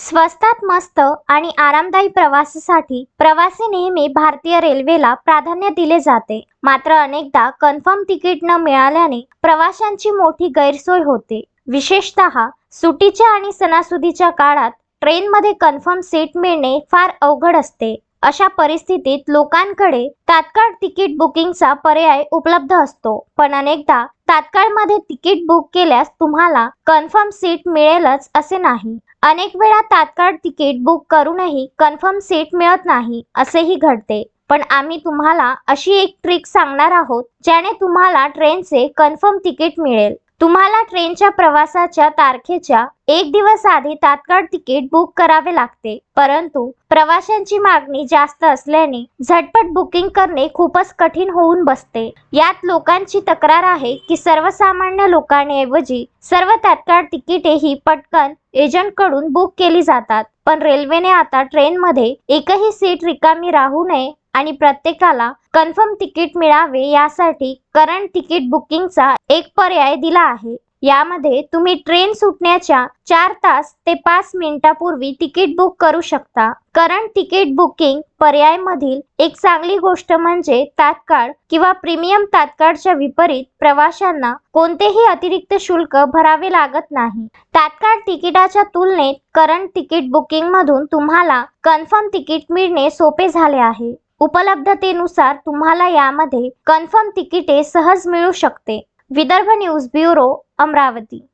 स्वस्तात मस्त आणि आरामदायी प्रवासासाठी प्रवासी नेहमी भारतीय रेल्वेला प्राधान्य दिले जाते. मात्र अनेकदा कन्फर्म तिकीट न मिळाल्याने प्रवाशांची मोठी गैरसोय होते. विशेषतः सुटीच्या आणि सणासुदीच्या काळात ट्रेनमध्ये कन्फर्म सीट मिळणे फार अवघड असते. अशा परिस्थितीत लोकांकडे तात्काळ तिकीट बुकिंगचा पर्याय उपलब्ध असतो. पण अनेकदा तात्काळमध्ये तिकीट बुक केल्यास तुम्हाला कन्फर्म सीट मिळेलच असे नाही. अनेक वेळा तात्काळ तिकीट बुक करूनही कन्फर्म सीट मिळत नाही असेही घडते. पण आम्ही तुम्हाला अशी एक ट्रिक सांगणार आहोत ज्याने तुम्हाला ट्रेनचे कन्फर्म तिकीट मिळेल. तुम्हाला ट्रेनच्या प्रवासाच्या तारखेच्या एक दिवस आधी तात्काळ तिकीट बुक करावे लागते. परंतु प्रवाशांची मागणी जास्त असल्याने झटपट बुकिंग करणे खूपच कठीण होऊन बसते. यात लोकांची तक्रार आहे की सर्वसामान्य लोकांऐवजी सर्व तात्काळ तिकिटे ही पटकन एजंटकडून बुक केली जातात. पण रेल्वेने आता ट्रेनमध्ये एकही सीट रिकामी राहू नये आणि प्रत्येकाला कन्फर्म तिकीट मिळावे यासाठी करंट तिकीट बुकिंगचा एक पर्याय दिला आहे. यामध्ये तुम्ही ट्रेन सुटण्याच्या चार तास ते पाच मिनिटापूर्वी तिकीट बुक करू शकता. करंट तिकीट बुकिंग पर्यायमधील एक चांगली गोष्ट म्हणजे तात्काळ किंवा प्रीमियम तात्काळच्या विपरीत प्रवाशांना कोणतेही अतिरिक्त शुल्क भरावे लागत नाही. तात्काळ तिकिटाच्या तुलनेत करंट तिकीट बुकिंग मधून तुम्हाला कन्फर्म तिकीट मिळणे सोपे झाले आहे. उपलब्धतेनुसार तुम्हाला यामध्ये कन्फर्म तिकिटे सहज मिळू शकते. Vidarbha news bureau Amravati.